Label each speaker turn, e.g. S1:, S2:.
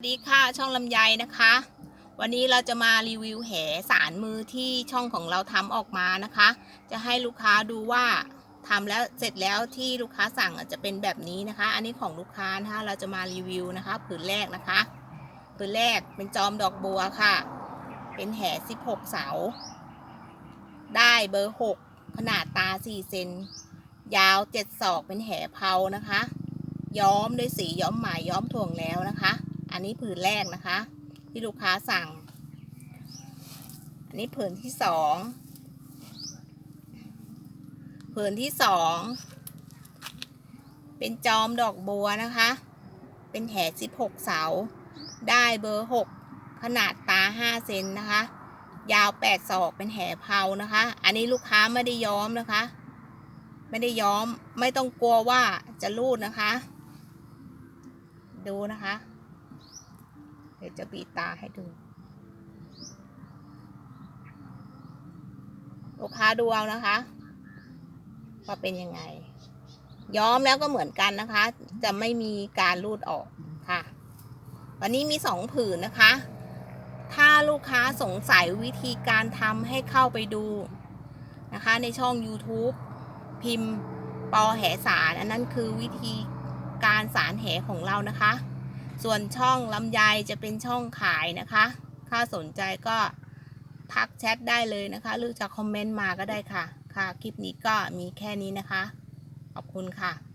S1: สวัสดีค่ะช่องลำไยนะคะ วันนี้เราจะมารีวิวแหสารมือที่ช่องของเราทำออกมานะคะ จะให้ลูกค้าดูว่าทำแล้วเสร็จแล้วที่ลูกค้าสั่งอะจะเป็นแบบนี้นะคะ อันนี้ของลูกค้านะคะเราจะมารีวิวนะคะผืนแรกนะคะผืนแรกเป็นจอมดอกบัวค่ะ เป็นแห16 เสา ได้เบอร์ 6 ขนาดตา 4 เซนยาว 7 ศอกเป็นแหเพานะคะ ย้อมด้วยสีย้อมไหมย้อมถ่วงแล้วนะคะ อันนี้ผืนแรกนะคะ ที่ลูกค้าสั่ง อันนี้ผืนที่สองผืนที่สองเป็นจอมดอกบัวนะคะ เป็นแหสิบหกเสา ได้เบอร์หกขนาดตาห้าเซนนะคะ ยาวแปดศอกเป็นแห่เพานะคะ อันนี้ลูกค้าไม่ได้ย้อมนะคะ ไม่ได้ย้อมไม่ต้องกลัวว่าจะรูดนะคะ ดูนะคะ เดี๋ยวจะบีตาให้ดู ลูกค้าดูเอานะคะว่าเป็นยังไง ย้อมแล้วก็เหมือนกันนะคะ จะไม่มีการรูดออกค่ะ วันนี้มีสองผืนนะคะ ถ้าลูกค้าสงสัยวิธีการทำให้เข้าไปดูนะคะ ในช่อง YouTube พิมพ์ปอแหสาร อันนั้นคือวิธีการสารแหของเรานะคะ ส่วนช่องลำไยจะเป็นช่องขายนะคะ ถ้าสนใจก็ทักแชทได้เลยนะคะ หรือจะคอมเมนต์มาก็ได้ค่ะ ค่ะ คลิปนี้ก็มีแค่นี้นะคะ ขอบคุณค่ะ